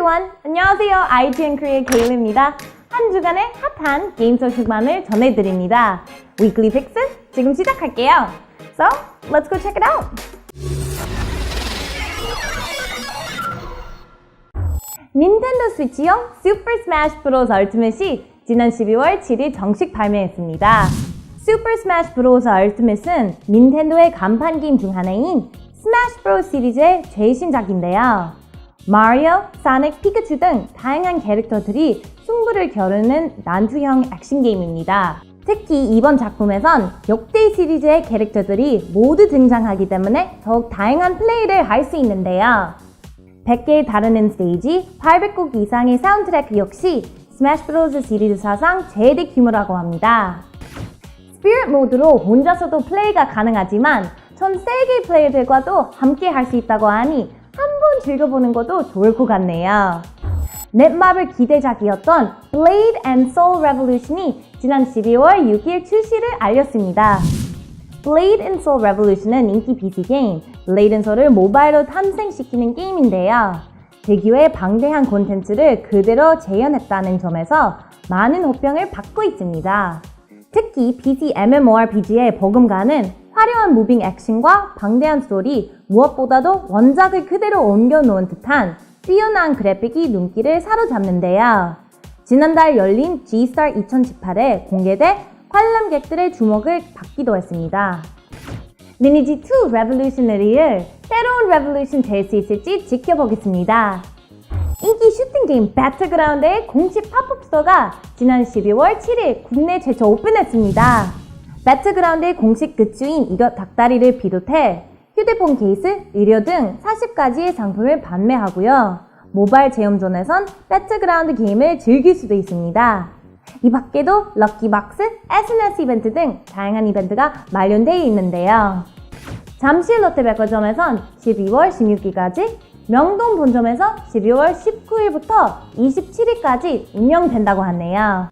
everyone! 안녕하세요. IGN Korea 케일입니다. 한 주간의 핫한 게임 소식만을 전해드립니다. Weekly Fix 지금 시작할게요. So, let's go check it out! 닌텐도 스위치용 슈퍼 스매시 브로스 얼티밋이 지난 12월 7일 정식 발매했습니다. 슈퍼 스매시 브로스 얼티밋은 닌텐도의 간판 게임 중 하나인 스매시 브로스 시리즈의 최신작인데요. 마리오, 사닉, 피카츄 등 다양한 캐릭터들이 승부를 겨루는 난투형 액션 게임입니다. 특히 이번 작품에선 역대 시리즈의 캐릭터들이 모두 등장하기 때문에 더욱 다양한 플레이를 할 수 있는데요. 100개에 다르는 스테이지, 800곡 이상의 사운드트랙 역시 스매시 브로즈 시리즈 사상 최대 규모라고 합니다. 스피릿 모드로 혼자서도 플레이가 가능하지만 전 세계 플레이들과도 함께 할 수 있다고 하니 즐겨보는 것도 좋을 것 같네요. 넷마블 기대작이었던 Blade and Soul Revolution이 지난 12월 6일 출시를 알렸습니다. Blade and Soul Revolution은 인기 PC 게임 Blade and Soul을 모바일로 탄생시키는 게임인데요. 대규의 방대한 콘텐츠를 그대로 재현했다는 점에서 많은 호평을 받고 있습니다. 특히 PC MMORPG의 버금가는 화려한 무빙 액션과 방대한 스토리, 무엇보다도 원작을 그대로 옮겨놓은 듯한 뛰어난 그래픽이 눈길을 사로잡는데요. 지난달 열린 G-Star 2018에 공개돼 관람객들의 주목을 받기도 했습니다. 리니지 2 레볼루셔너리를 새로운 레볼루션 될 수 있을지 지켜보겠습니다. 인기 슈팅 게임 배틀그라운드의 공식 팝업 스토어가 지난 12월 7일 국내 최초 오픈했습니다. 배틀그라운드의 공식 굿즈인 이것 닭다리를 비롯해 휴대폰 케이스, 의료 등 40가지의 상품을 판매하고요. 모바일 체험존에선 배틀그라운드 게임을 즐길 수도 있습니다. 이 밖에도 럭키박스, SNS 이벤트 등 다양한 이벤트가 마련되어 있는데요. 잠실 롯데백화점에선 12월 16일까지, 명동 본점에서 12월 19일부터 27일까지 운영된다고 하네요.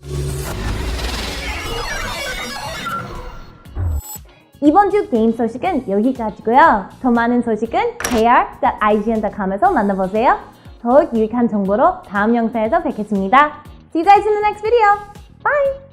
이번 주 게임 소식은 여기까지고요. 더 많은 소식은 kr.ign.com에서 만나보세요. 더욱 유익한 정보로 다음 영상에서 뵙겠습니다. See you guys in the next video. Bye!